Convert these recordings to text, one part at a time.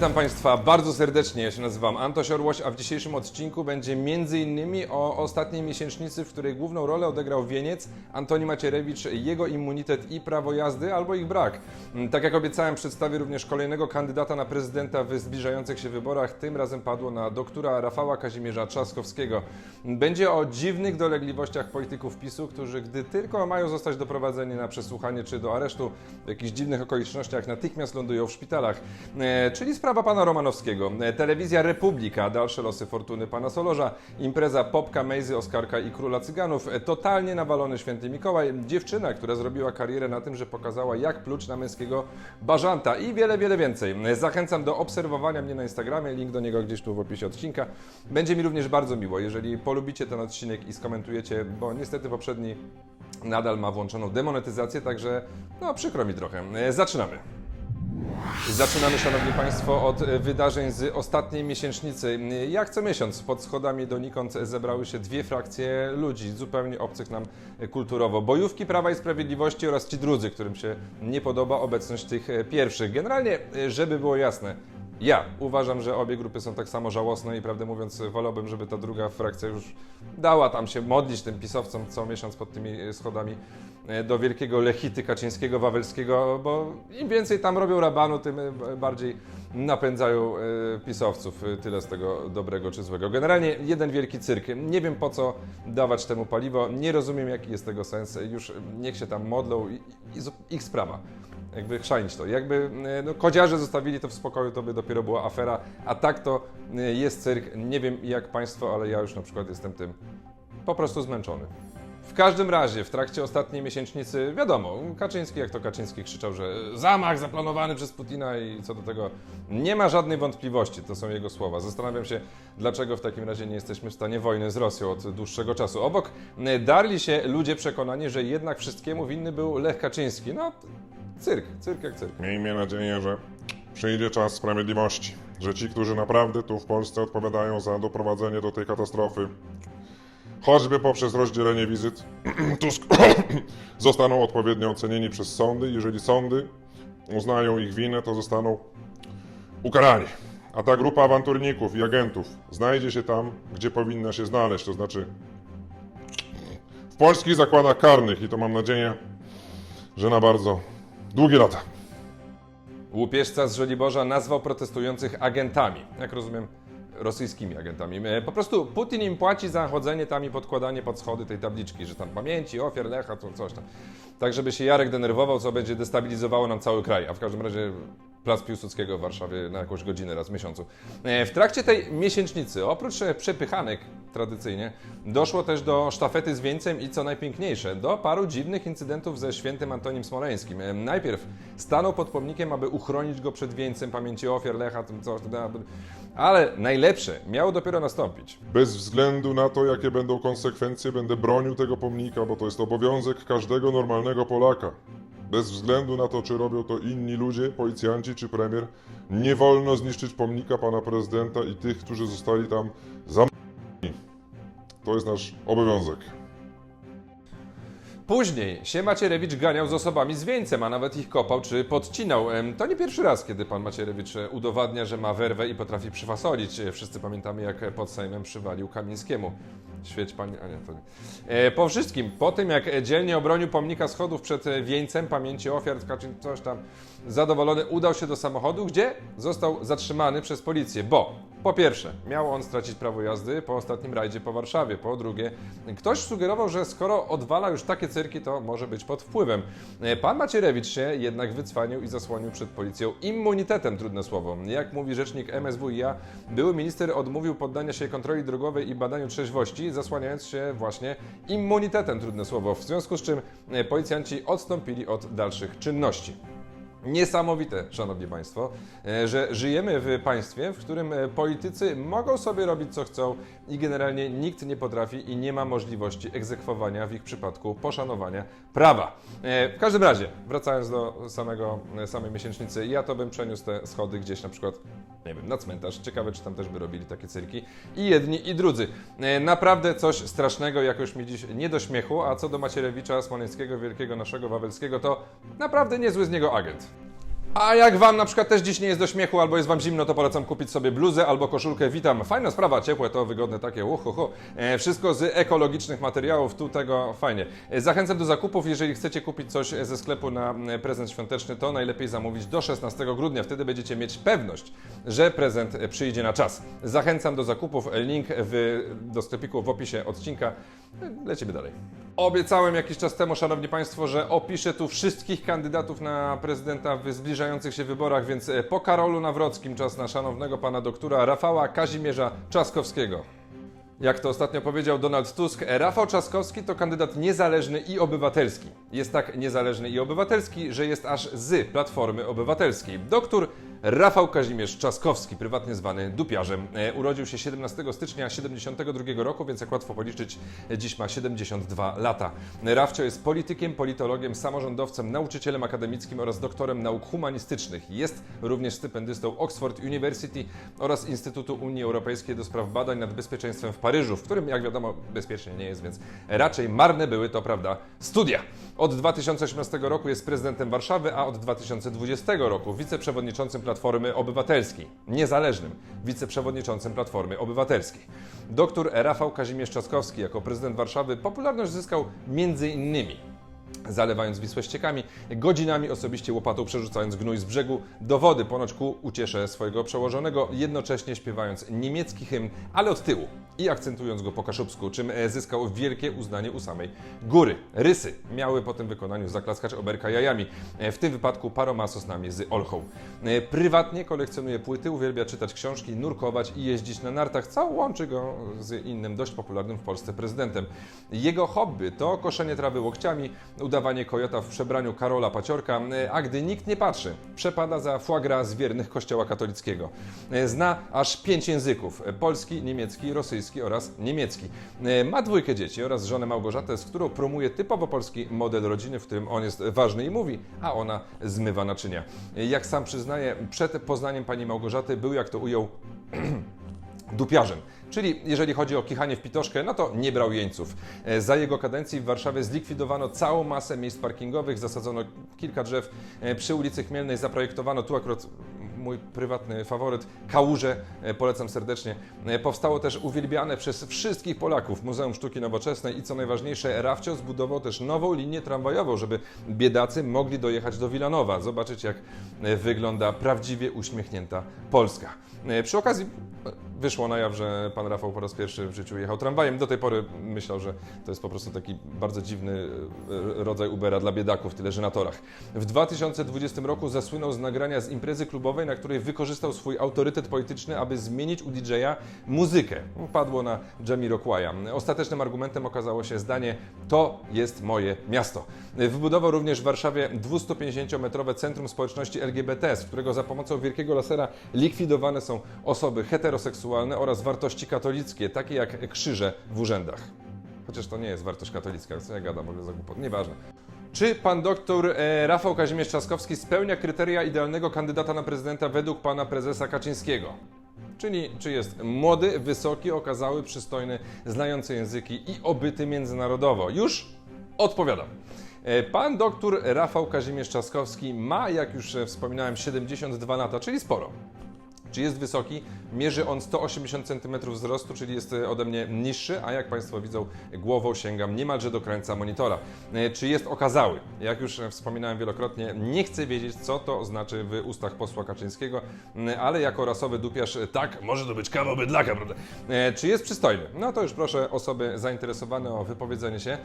witam Państwa bardzo serdecznie. Ja się nazywam Antoś Orłoś, a w dzisiejszym odcinku będzie m.in. o ostatniej miesięcznicy, w której główną rolę odegrał wieniec Antoni Macierewicz, jego immunitet i prawo jazdy albo ich brak. Mm, Tak jak obiecałem, przedstawię również kolejnego kandydata na prezydenta w zbliżających się wyborach. Tym razem padło na doktora Rafała Kazimierza Trzaskowskiego. Będzie o dziwnych dolegliwościach polityków PiSu, którzy gdy tylko mają zostać doprowadzeni na przesłuchanie czy do aresztu, w jakichś dziwnych okolicznościach natychmiast lądują w szpitalach. E, czyli sprawa pana Romanowskiego. Telewizja Republika, dalsze losy fortuny pana Solorza, impreza Popka, Mejzy, Oskarka i Króla Cyganów, totalnie nawalony święty Mikołaj, dziewczyna, która zrobiła karierę na tym, że pokazała jak pluć na męskiego bażanta i wiele, wiele więcej. Zachęcam do obserwowania mnie na Instagramie, link do niego gdzieś tu w opisie odcinka. Będzie mi również bardzo miło, jeżeli polubicie ten odcinek i skomentujecie, bo niestety poprzedni nadal ma włączoną demonetyzację, także no przykro mi trochę. Zaczynamy. Zaczynamy, Szanowni Państwo, od e, wydarzeń z ostatniej miesięcznicy. Jak co miesiąc pod schodami donikąd zebrały się dwie frakcje ludzi, zupełnie obcych nam e, kulturowo. Bojówki Prawa i Sprawiedliwości oraz ci drudzy, którym się nie podoba obecność tych e, pierwszych. Generalnie, żeby było jasne, ja uważam, że obie grupy są tak samo żałosne i prawdę mówiąc wolałbym, żeby ta druga frakcja już dała tam się modlić tym pisowcom co miesiąc pod tymi schodami e, do wielkiego Lechity Kaczyńskiego, Wawelskiego, bo im więcej tam robią rabanu, tym e, bardziej napędzają e, pisowców. E, Tyle z tego dobrego czy złego. Generalnie jeden wielki cyrk. Nie wiem po co dawać temu paliwo, nie rozumiem jaki jest tego sens. Już niech się tam modlą i, i ich sprawa jakby chrzanić to. Jakby e, no, kodziarze zostawili to w spokoju, to by dopiero była afera, a tak to e, jest cyrk. Nie wiem jak Państwo, ale ja już na przykład jestem tym po prostu zmęczony. W każdym razie, w trakcie ostatniej miesięcznicy, wiadomo, Kaczyński, jak to Kaczyński krzyczał, że zamach zaplanowany przez Putina i co do tego nie ma żadnej wątpliwości, to są jego słowa. Zastanawiam się, dlaczego w takim razie nie jesteśmy w stanie wojny z Rosją od dłuższego czasu. Obok e, darli się ludzie przekonani, że jednak wszystkiemu winny był Lech Kaczyński. No, cyrk, cyrk jak cyrk. Miejmy nadzieję, że przyjdzie czas sprawiedliwości, że ci, którzy naprawdę tu w Polsce odpowiadają za doprowadzenie do tej katastrofy, choćby poprzez rozdzielenie wizyt, Tusk, zostaną odpowiednio ocenieni przez sądy. Jeżeli sądy uznają ich winę, to zostaną ukarani. A ta grupa awanturników i agentów znajdzie się tam, gdzie powinna się znaleźć, to znaczy w polskich zakładach karnych i to mam nadzieję, że na bardzo długie lata. Łupieżca z Żoliborza nazwał protestujących agentami. Jak rozumiem, rosyjskimi agentami. E, Po prostu Putin im płaci za chodzenie tam i podkładanie pod schody tej tabliczki, że tam pamięci, ofiar Lecha, to coś tam. Tak, żeby się Jarek denerwował, co będzie destabilizowało nam cały kraj. A w każdym razie Plac Piłsudskiego w Warszawie na jakąś godzinę raz w miesiącu. E, W trakcie tej miesięcznicy, oprócz e, przepychanek tradycyjnie, doszło też do sztafety z wieńcem i co najpiękniejsze, do paru dziwnych incydentów ze świętym Antonim Smoleńskim. E, Najpierw stanął pod pomnikiem, aby uchronić go przed wieńcem pamięci ofiar Lecha, coś, ale najlepsze miało dopiero nastąpić. Bez względu na to, jakie będą konsekwencje, będę bronił tego pomnika, bo to jest obowiązek każdego normalnego Polaka. Bez względu na to, czy robią to inni ludzie, policjanci czy premier, nie wolno zniszczyć pomnika pana prezydenta i tych, którzy zostali tam zamknięci. To jest nasz obowiązek. Później się Macierewicz ganiał z osobami z wieńcem, a nawet ich kopał czy podcinał. To nie pierwszy raz, kiedy pan Macierewicz e, udowadnia, że ma werwę i potrafi przyfasolić. E, Wszyscy pamiętamy, jak pod Sejmem przywalił Kamińskiemu. Świeć pani, a nie, to nie. E, Po wszystkim, po tym jak dzielnie obronił pomnika schodów przed wieńcem pamięci ofiar, Kaczyn coś tam, zadowolony udał się do samochodu, gdzie został zatrzymany przez policję, bo po pierwsze, miał on stracić prawo jazdy po ostatnim rajdzie po Warszawie. Po drugie, ktoś sugerował, że skoro odwala już takie cyrki, to może być pod wpływem. E, Pan Macierewicz się jednak wycwanił i zasłonił przed policją immunitetem, trudne słowo. Jak mówi rzecznik MSWiA, były minister odmówił poddania się kontroli drogowej i badaniu trzeźwości, zasłaniając się właśnie immunitetem, trudne słowo. W związku z czym e, policjanci odstąpili od dalszych czynności. Niesamowite, szanowni państwo, e, że żyjemy w państwie, w którym e, politycy mogą sobie robić co chcą i generalnie nikt nie potrafi i nie ma możliwości egzekwowania w ich przypadku poszanowania prawa. E, W każdym razie, wracając do samego, samej miesięcznicy, ja to bym przeniósł te schody gdzieś na przykład, nie wiem, na cmentarz. Ciekawe, czy tam też by robili takie cyrki. I jedni, i drudzy. Naprawdę coś strasznego, jakoś mi dziś nie do śmiechu, a co do Macierewicza, Smoleńskiego, wielkiego naszego Wawelskiego, to naprawdę niezły z niego agent. A jak wam na przykład też dziś nie jest do śmiechu albo jest wam zimno, to polecam kupić sobie bluzę albo koszulkę. Witam. Fajna sprawa, ciepłe to, wygodne takie, uhuhu. E, wszystko z ekologicznych materiałów, tu tego fajnie. E, zachęcam do zakupów, jeżeli chcecie kupić coś ze sklepu na e, prezent świąteczny, to najlepiej zamówić do 16 grudnia. Wtedy będziecie mieć pewność, że prezent e, przyjdzie na czas. Zachęcam do zakupów, link w, do sklepiku w opisie odcinka. E, Lecimy dalej. Obiecałem jakiś czas temu, Szanowni Państwo, że opiszę tu wszystkich kandydatów na prezydenta w zbliżających się wyborach, więc e, po Karolu Nawrockim czas na szanownego pana doktora Rafała Kazimierza Trzaskowskiego. Jak to ostatnio powiedział Donald Tusk, Rafał Trzaskowski to kandydat niezależny i obywatelski. Jest tak niezależny i obywatelski, że jest aż z Platformy Obywatelskiej. Doktor Rafał Kazimierz Trzaskowski, prywatnie zwany Dupiarzem, e, urodził się 17 stycznia 72 roku, więc jak łatwo policzyć, e, dziś ma 72 lata. Rafcio jest politykiem, politologiem, samorządowcem, nauczycielem akademickim oraz doktorem nauk humanistycznych. Jest również stypendystą Oxford University oraz Instytutu Unii Europejskiej do spraw badań nad bezpieczeństwem w Paryżu, w którym, jak wiadomo, bezpiecznie nie jest, więc raczej marne były to, prawda, studia. Od 2018 roku jest prezydentem Warszawy, a od 2020 roku wiceprzewodniczącym Platformy Obywatelskiej, niezależnym wiceprzewodniczącym Platformy Obywatelskiej. Doktor Rafał Kazimierz Trzaskowski jako prezydent Warszawy popularność zyskał innymi zalewając Wisłę ściekami, godzinami osobiście łopatą przerzucając gnój z brzegu do wody, ponoć ku uciesze swojego przełożonego, jednocześnie śpiewając niemiecki hymn, ale od tyłu i akcentując go po kaszubsku, czym e, zyskał wielkie uznanie u samej góry. Rysy miały po tym wykonaniu zaklaskać oberka jajami, e, w tym wypadku paroma sosnami z olchą. E, Prywatnie kolekcjonuje płyty, uwielbia czytać książki, nurkować i jeździć na nartach, co łączy go z innym dość popularnym w Polsce prezydentem. Jego hobby to koszenie trawy łokciami, udawanie kojota w przebraniu Karola Paciorka, e, a gdy nikt nie patrzy, przepada za foie z wiernych kościoła katolickiego. E, Zna aż pięć języków, e, polski, niemiecki, rosyjski oraz niemiecki. Ma dwójkę dzieci oraz żonę Małgorzatę, z którą promuje typowo polski model rodziny, w którym on jest ważny i mówi, a ona zmywa naczynia. Jak sam przyznaje, przed poznaniem pani Małgorzaty był, jak to ujął, dupiarzem. Czyli jeżeli chodzi o kichanie w pitoszkę, no to nie brał jeńców. E, Za jego kadencji w Warszawie zlikwidowano całą masę miejsc parkingowych, zasadzono kilka drzew. E, Przy ulicy Chmielnej zaprojektowano, tu akurat mój prywatny faworyt, kałuże, e, polecam serdecznie. Powstało też uwielbiane przez wszystkich Polaków Muzeum Sztuki Nowoczesnej i co najważniejsze, Rafcio zbudował też nową linię tramwajową, żeby biedacy mogli dojechać do Wilanowa, zobaczyć jak wygląda prawdziwie uśmiechnięta Polska. Przy okazji wyszło na jaw, że pan Rafał po raz pierwszy w życiu jechał tramwajem. Do tej pory myślał, że to jest po prostu taki bardzo dziwny e, rodzaj Ubera dla biedaków, tyle że na torach. W 2020 roku zasłynął z nagrania z imprezy klubowej, na której wykorzystał swój autorytet polityczny, aby zmienić u DJ-a muzykę. Padło na Jamiroquaia. Ostatecznym argumentem okazało się zdanie to jest moje miasto. Wybudował również w Warszawie 250-metrowe Centrum Społeczności LGBT, z którego za pomocą wielkiego lasera likwidowane są osoby heteroseksualne oraz wartości katolickie, takie jak krzyże w urzędach. Chociaż to nie jest wartość katolicka, co ja gadam w ogóle za głupot, nieważne. Czy pan doktor e, Rafał Kazimierz Trzaskowski spełnia kryteria idealnego kandydata na prezydenta według pana prezesa Kaczyńskiego? Czyli czy jest młody, wysoki, okazały, przystojny, znający języki i obyty międzynarodowo? Już odpowiadam. E, Pan doktor Rafał Kazimierz Trzaskowski ma, jak już e, wspominałem, 72 lata, czyli sporo. Czy jest wysoki? Mierzy on 180 cm wzrostu, czyli jest e, ode mnie niższy, a jak Państwo widzą, głową sięgam niemalże do krańca monitora. E, Czy jest okazały? Jak już e, wspominałem wielokrotnie, nie chcę wiedzieć, co to znaczy w ustach posła Kaczyńskiego, ale jako rasowy dupiarz, tak, może to być kawał bydlaka, prawda? Czy jest przystojny? No to już proszę osoby zainteresowane o wypowiedzenie się.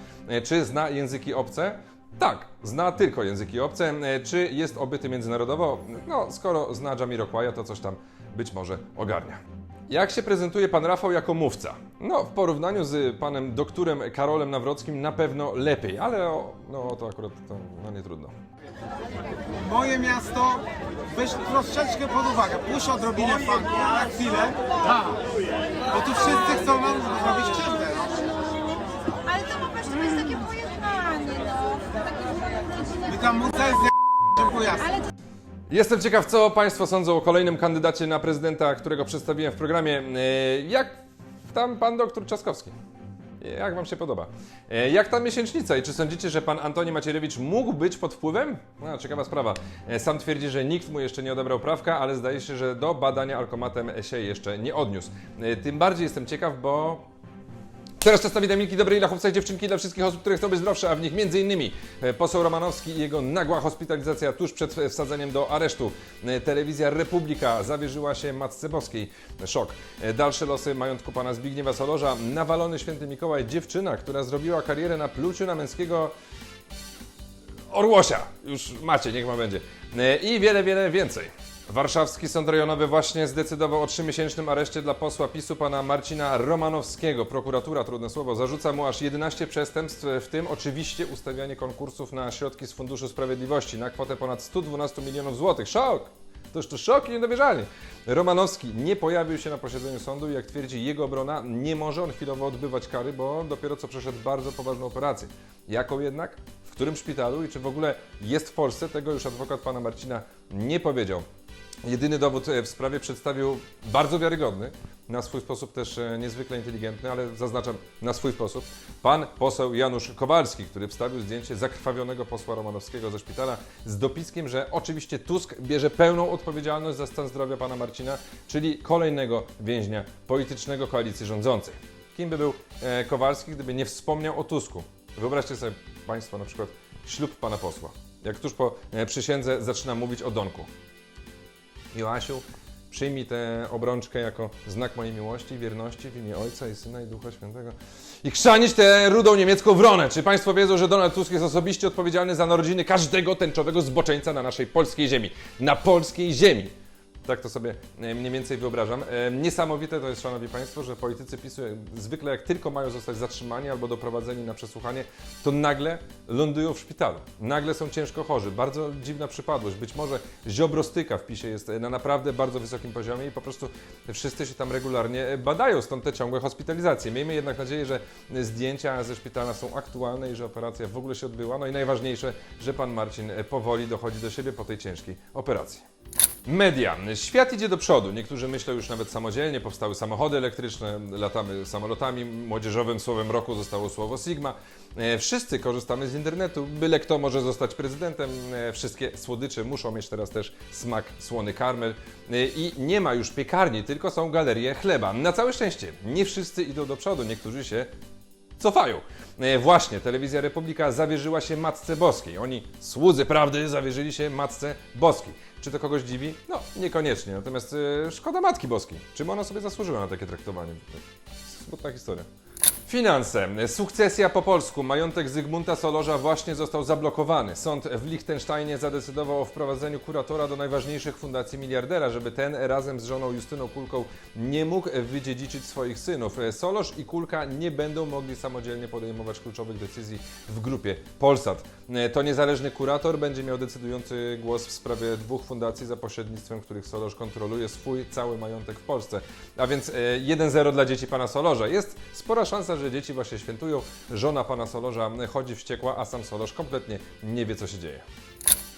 Czy zna języki obce? Tak, zna tylko języki obce. E, Czy jest obyty międzynarodowo? No, skoro zna Jamiroquaia, to coś tam być może ogarnia. Jak się prezentuje pan Rafał jako mówca? No, w porównaniu z panem doktorem Karolem Nawrockim na pewno lepiej, ale o, no, to akurat to, no, nie trudno. Moje miasto, weź troszeczkę pod uwagę, puść odrobinę funku na chwilę, bo tu wszyscy chcą wam zrobić krzywdę, no. Ale to po prostu jest takie pojechanie, no. Jestem ciekaw, co Państwo sądzą o kolejnym kandydacie na prezydenta, którego przedstawiłem w programie. E, Jak tam pan doktor Trzaskowski? Jak wam się podoba? E, Jak ta miesięcznica i czy sądzicie, że pan Antoni Macierewicz mógł być pod wpływem? No, ciekawa sprawa. E, Sam twierdzi, że nikt mu jeszcze nie odebrał prawka, ale zdaje się, że do badania alkomatem się jeszcze nie odniósł. Tym bardziej jestem ciekaw, bo Teraz czas na witaminki dobrej i dziewczynki, dla wszystkich osób, które chcą być zdrowsze, a w nich m.in. poseł Romanowski i jego nagła hospitalizacja tuż przed e, wsadzeniem do aresztu. E, Telewizja Republika zawierzyła się Matce Boskiej. Szok. E, Dalsze losy majątku pana Zbigniewa Solorza. Nawalony święty Mikołaj, dziewczyna, która zrobiła karierę na pluciu na męskiego Orłosia. Już macie, niech ma będzie. E, I wiele, wiele więcej. Warszawski Sąd Rejonowy właśnie zdecydował o trzymiesięcznym areszcie dla posła PiSu pana Marcina Romanowskiego. Prokuratura, trudne słowo, zarzuca mu aż 11 przestępstw, w tym oczywiście ustawianie konkursów na środki z Funduszu Sprawiedliwości na kwotę ponad 112 milionów złotych. Szok! To już to szok i niedowierzanie. Romanowski nie pojawił się na posiedzeniu sądu i jak twierdzi jego obrona, nie może on chwilowo odbywać kary, bo dopiero co przeszedł bardzo poważną operację. Jaką jednak? W którym szpitalu i czy w ogóle jest w Polsce? Tego już adwokat pana Marcina nie powiedział. Jedyny dowód e, w sprawie przedstawił bardzo wiarygodny, na swój sposób też e, niezwykle inteligentny, ale zaznaczam na swój sposób, pan poseł Janusz Kowalski, który wstawił zdjęcie zakrwawionego posła Romanowskiego ze szpitala z dopiskiem, że oczywiście Tusk bierze pełną odpowiedzialność za stan zdrowia pana Marcina, czyli kolejnego więźnia politycznego koalicji rządzącej. Kim by był e, Kowalski, gdyby nie wspomniał o Tusku? Wyobraźcie sobie Państwo na przykład ślub pana posła. Jak tuż po przysiędze zaczyna mówić o Donku. Joasiu, przyjmij tę obrączkę jako znak mojej miłości i wierności w imię Ojca i Syna i Ducha Świętego i chrzanić tę rudą niemiecką wronę. Czy Państwo wiedzą, że Donald Tusk jest osobiście odpowiedzialny za narodziny każdego tęczowego zboczeńca na naszej polskiej ziemi? Na polskiej ziemi! Tak to sobie e, mniej więcej wyobrażam. E, Niesamowite to jest, Szanowni Państwo, że politycy PiSu zwykle jak tylko mają zostać zatrzymani albo doprowadzeni na przesłuchanie, to nagle lądują w szpitalu. Nagle są ciężko chorzy. Bardzo dziwna przypadłość. Być może ziobrostyka w PiSie jest e, na naprawdę bardzo wysokim poziomie i po prostu wszyscy się tam regularnie badają, stąd te ciągłe hospitalizacje. Miejmy jednak nadzieję, że zdjęcia ze szpitala są aktualne i że operacja w ogóle się odbyła. No i najważniejsze, że pan Marcin powoli dochodzi do siebie po tej ciężkiej operacji. Media. Świat idzie do przodu. Niektórzy myślą już nawet samodzielnie. Powstały samochody elektryczne, latamy samolotami. Młodzieżowym słowem roku zostało słowo Sigma. E, Wszyscy korzystamy z internetu. Byle kto może zostać prezydentem. E, Wszystkie słodycze muszą mieć teraz też smak słony karmel. E, I nie ma już piekarni, tylko są galerie chleba. Na całe szczęście, nie wszyscy idą do przodu. Niektórzy się cofają. E, Właśnie, telewizja Republika zawierzyła się Matce Boskiej. Oni, słudzy prawdy, zawierzyli się Matce Boskiej. Czy to kogoś dziwi? No, niekoniecznie. Natomiast e, szkoda Matki Boskiej. Czym ona sobie zasłużyła na takie traktowanie? Smutna historia. Finanse. Sukcesja po polsku. Majątek Zygmunta Solorza właśnie został zablokowany. Sąd w Liechtensteinie zadecydował o wprowadzeniu kuratora do najważniejszych fundacji miliardera, żeby ten razem z żoną Justyną Kulką nie mógł wydziedziczyć swoich synów. Solorz i Kulka nie będą mogli samodzielnie podejmować kluczowych decyzji w grupie Polsat. To niezależny kurator będzie miał decydujący głos w sprawie dwóch fundacji, za pośrednictwem których Solorz kontroluje swój cały majątek w Polsce. A więc e, 1-0 dla dzieci pana Solorza. Jest spora szansa, że dzieci właśnie świętują. Żona pana Solorza chodzi wściekła, a sam Solorz kompletnie nie wie, co się dzieje.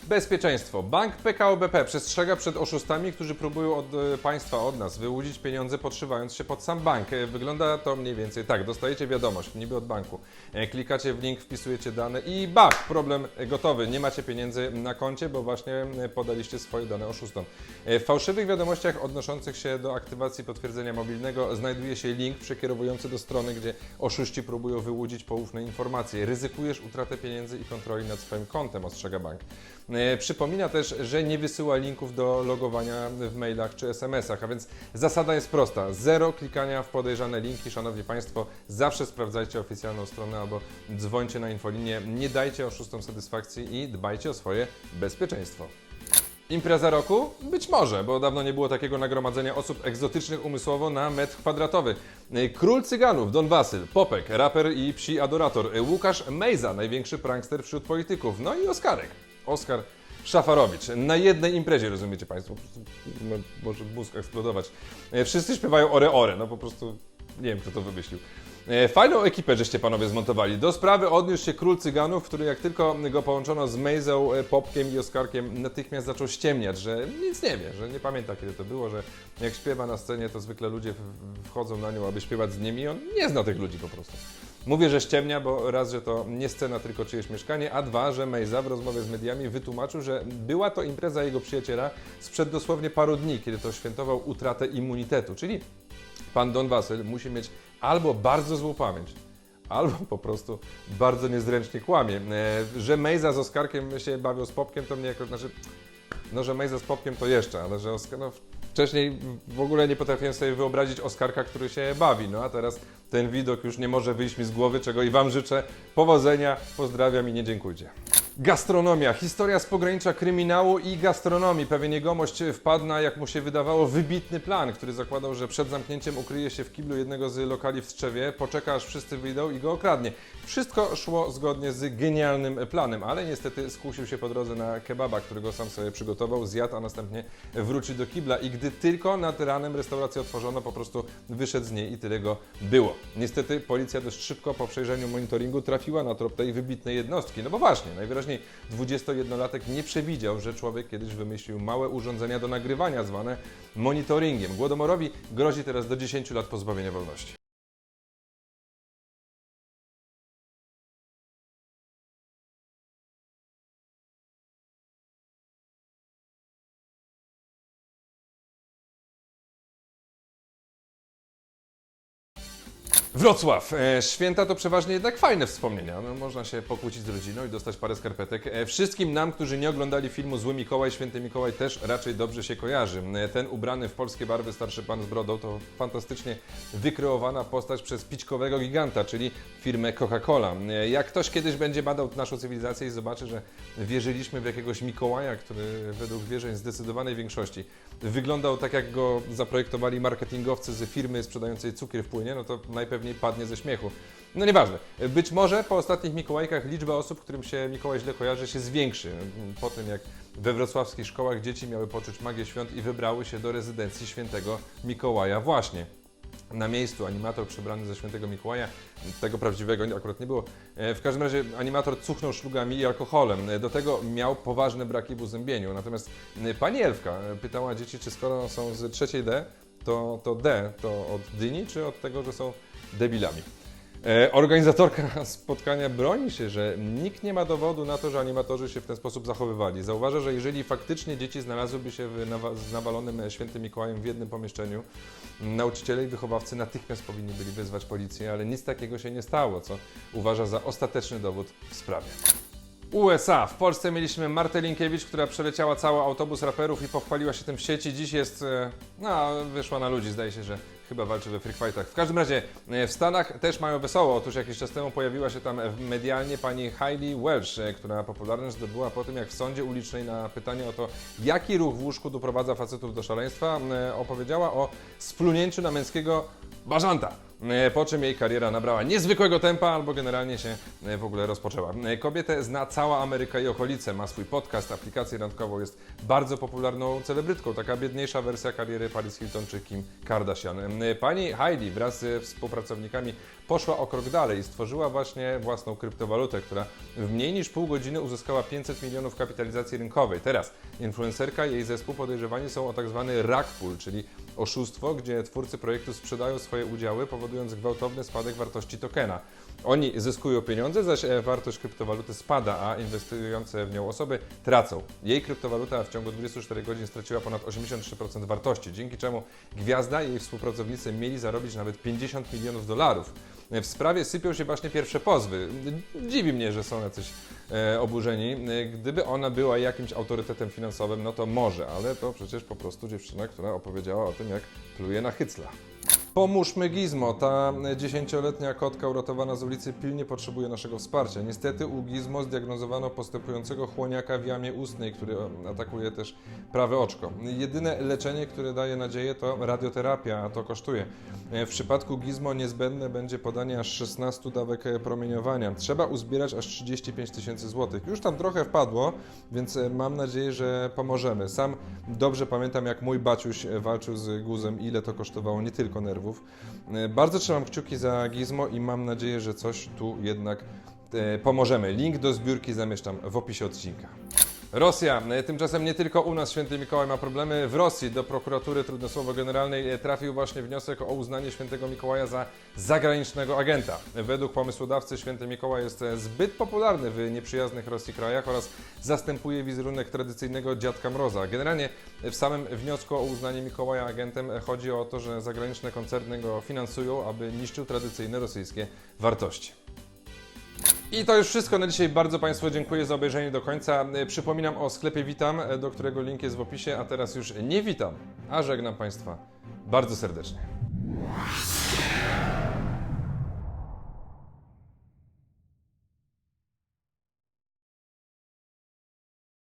Bezpieczeństwo. Bank PKO BP przestrzega przed oszustami, którzy próbują od e, państwa, od nas, wyłudzić pieniądze podszywając się pod sam bank. E, Wygląda to mniej więcej tak. Dostajecie wiadomość, niby od banku. E, Klikacie w link, wpisujecie dane i bach, problem gotowy. Nie macie pieniędzy na koncie, bo właśnie podaliście swoje dane oszustom. W fałszywych wiadomościach odnoszących się do aktywacji potwierdzenia mobilnego znajduje się link przekierowujący do strony, gdzie oszuści próbują wyłudzić poufne informacje. Ryzykujesz utratę pieniędzy i kontroli nad swoim kontem, ostrzega bank. E, Przypomina też, że nie wysyła linków do logowania w mailach czy SMS-ach, a więc zasada jest prosta. Zero klikania w podejrzane linki, Szanowni Państwo. Zawsze sprawdzajcie oficjalną stronę albo dzwońcie na infolinię. Nie dajcie oszustom satysfakcji i dbajcie o swoje bezpieczeństwo. Impreza roku? Być może, bo dawno nie było takiego nagromadzenia osób egzotycznych umysłowo na metr kwadratowy. Y, Król cyganów, Don Basyl, Popek, raper i psi adorator, y, Łukasz Mejza, największy prankster wśród polityków, no i Oskarek. Oskar Szafarowicz. Na jednej imprezie, rozumiecie Państwo? No, może mózg eksplodować. Y, Wszyscy śpiewają ore ore, no po prostu nie wiem, kto to wymyślił. E, Fajną ekipę żeście panowie zmontowali. Do sprawy odniósł się król cyganów, który jak tylko go połączono z Mejzą, e, Popkiem i Oskarkiem, natychmiast zaczął ściemniać, że nic nie wie, że nie pamięta kiedy to było, że jak śpiewa na scenie, to zwykle ludzie wchodzą na nią, aby śpiewać z nimi. On nie zna tych ludzi po prostu. Mówię, że ściemnia, bo raz, że to nie scena, tylko czyjeś mieszkanie, a dwa, że Mejza w rozmowie z mediami wytłumaczył, że była to impreza jego przyjaciela sprzed dosłownie paru dni, kiedy to świętował utratę immunitetu, czyli pan Don Wasyl musi mieć albo bardzo złą pamięć, albo po prostu bardzo niezręcznie kłamie. E, Że Mejza z Oskarkiem się bawią z Popkiem, to mnie jako, znaczy, no że Mejza z Popkiem to jeszcze, ale że Oskar, no wcześniej w ogóle nie potrafiłem sobie wyobrazić Oskarka, który się bawi, no a teraz ten widok już nie może wyjść mi z głowy, czego i Wam życzę. Powodzenia, pozdrawiam i nie dziękujcie. Gastronomia. Historia z pogranicza kryminału i gastronomii. Pewien jegomość wpadł na, jak mu się wydawało, wybitny plan, który zakładał, że przed zamknięciem ukryje się w kiblu jednego z lokali w Strzewie, poczeka aż wszyscy wyjdą i go okradnie. Wszystko szło zgodnie z genialnym planem, ale niestety skusił się po drodze na kebaba, którego sam sobie przygotował, zjadł, a następnie wrócił do kibla i gdy tylko nad ranem restaurację otworzono, po prostu wyszedł z niej i tyle go było. Niestety policja dość szybko po przejrzeniu monitoringu trafiła na trop tej wybitnej jednostki, no bo właśnie, najwyraźniej 21-latek nie przewidział, że człowiek kiedyś wymyślił małe urządzenia do nagrywania zwane monitoringiem. Głodomorowi grozi teraz do 10 lat pozbawienia wolności. Wrocław. E, Święta to przeważnie jednak fajne wspomnienia. No, można się pokłócić z rodziną i dostać parę skarpetek. E, Wszystkim nam, którzy nie oglądali filmu Zły Mikołaj, Święty Mikołaj też raczej dobrze się kojarzy. E, Ten ubrany w polskie barwy starszy pan z brodą to fantastycznie wykreowana postać przez pićkowego giganta, czyli firmę Coca-Cola. Jak ktoś kiedyś będzie badał naszą cywilizację i zobaczy, że wierzyliśmy w jakiegoś Mikołaja, który według wierzeń zdecydowanej większości wyglądał tak, jak go zaprojektowali marketingowcy z firmy sprzedającej cukier w płynie, no to najpewniej padnie ze śmiechu. No nieważne. Być może po ostatnich Mikołajkach liczba osób, którym się Mikołaj źle kojarzy, się zwiększy. Po tym, jak we wrocławskich szkołach dzieci miały poczuć magię świąt i wybrały się do rezydencji świętego Mikołaja właśnie. Na miejscu animator przebrany za świętego Mikołaja, tego prawdziwego akurat nie było. W każdym razie animator cuchnął szlugami i alkoholem. Do tego miał poważne braki w uzębieniu. Natomiast pani Elfka pytała dzieci, czy skoro są z trzeciej D, to, to D to od dyni, czy od tego, że są debilami. E, Organizatorka spotkania broni się, że nikt nie ma dowodu na to, że animatorzy się w ten sposób zachowywali. Zauważa, że jeżeli faktycznie dzieci znalazłyby się nawa- z nawalonym e, świętym Mikołajem w jednym pomieszczeniu, nauczyciele i wychowawcy natychmiast powinni byli wezwać policję, ale nic takiego się nie stało, co uważa za ostateczny dowód w sprawie. USA. W Polsce mieliśmy Martę Linkiewicz, która przeleciała cały autobus raperów i pochwaliła się tym w sieci. Dziś jest, e, no, wyszła na ludzi, zdaje się, że chyba walczy we free fightach. W każdym razie e, w Stanach też mają wesoło. Otóż jakiś czas temu pojawiła się tam medialnie pani Heidi Welch, e, która popularność zdobyła po tym, jak w sądzie ulicznej na pytanie o to, jaki ruch w łóżku doprowadza facetów do szaleństwa, e, opowiedziała o splunięciu na męskiego bażanta. Po czym jej kariera nabrała niezwykłego tempa, albo generalnie się w ogóle rozpoczęła. Kobietę zna cała Ameryka i okolice, ma swój podcast, aplikację randkową, jest bardzo popularną celebrytką, taka biedniejsza wersja kariery Paris Hilton czy Kim Kardashian. Pani Heidi wraz ze współpracownikami poszła o krok dalej i stworzyła właśnie własną kryptowalutę, która w mniej niż pół godziny uzyskała 500 milionów kapitalizacji rynkowej. Teraz influencerka i jej zespół podejrzewani są o tak zwany rug pull, czyli oszustwo, gdzie twórcy projektu sprzedają swoje udziały, powodując gwałtowny spadek wartości tokena. Oni zyskują pieniądze, zaś e, wartość kryptowaluty spada, a inwestujące w nią osoby tracą. Jej kryptowaluta w ciągu 24 godzin straciła ponad 83% wartości, dzięki czemu gwiazda i jej współpracownicy mieli zarobić nawet 50 milionów dolarów. W sprawie sypią się właśnie pierwsze pozwy. Dziwi mnie, że są jacyś e, oburzeni. Gdyby ona była jakimś autorytetem finansowym, no to może, ale to przecież po prostu dziewczyna, która opowiedziała o tym, jak pluje na hycla. Pomóżmy Gizmo. Ta dziesięcioletnia kotka uratowana z ulicy pilnie potrzebuje naszego wsparcia. Niestety u Gizmo zdiagnozowano postępującego chłoniaka w jamie ustnej, który atakuje też prawe oczko. Jedyne leczenie, które daje nadzieję to radioterapia, a to kosztuje. W przypadku Gizmo niezbędne będzie podanie aż 16 dawek promieniowania. Trzeba uzbierać aż 35 tysięcy złotych. Już tam trochę wpadło, więc mam nadzieję, że pomożemy. Sam dobrze pamiętam, jak mój baciuś walczył z guzem, ile to kosztowało nie tylko nerwów. Bardzo trzymam kciuki za Gizmo i mam nadzieję, że coś tu jednak e, pomożemy. Link do zbiórki zamieszczam w opisie odcinka. Rosja. Tymczasem nie tylko u nas święty Mikołaj ma problemy. W Rosji do prokuratury trudne słowo generalnej e, trafił właśnie wniosek o uznanie świętego Mikołaja za zagranicznego agenta. Według pomysłodawcy święty Mikołaj jest e, zbyt popularny w nieprzyjaznych Rosji krajach oraz zastępuje wizerunek tradycyjnego dziadka Mroza. Generalnie w samym wniosku o uznanie Mikołaja agentem chodzi o to, że zagraniczne koncerny go finansują, aby niszczył tradycyjne rosyjskie wartości. I to już wszystko na dzisiaj. Bardzo Państwu dziękuję za obejrzenie do końca. Przypominam o sklepie Witam, do którego link jest w opisie, a teraz już nie witam, a żegnam Państwa bardzo serdecznie.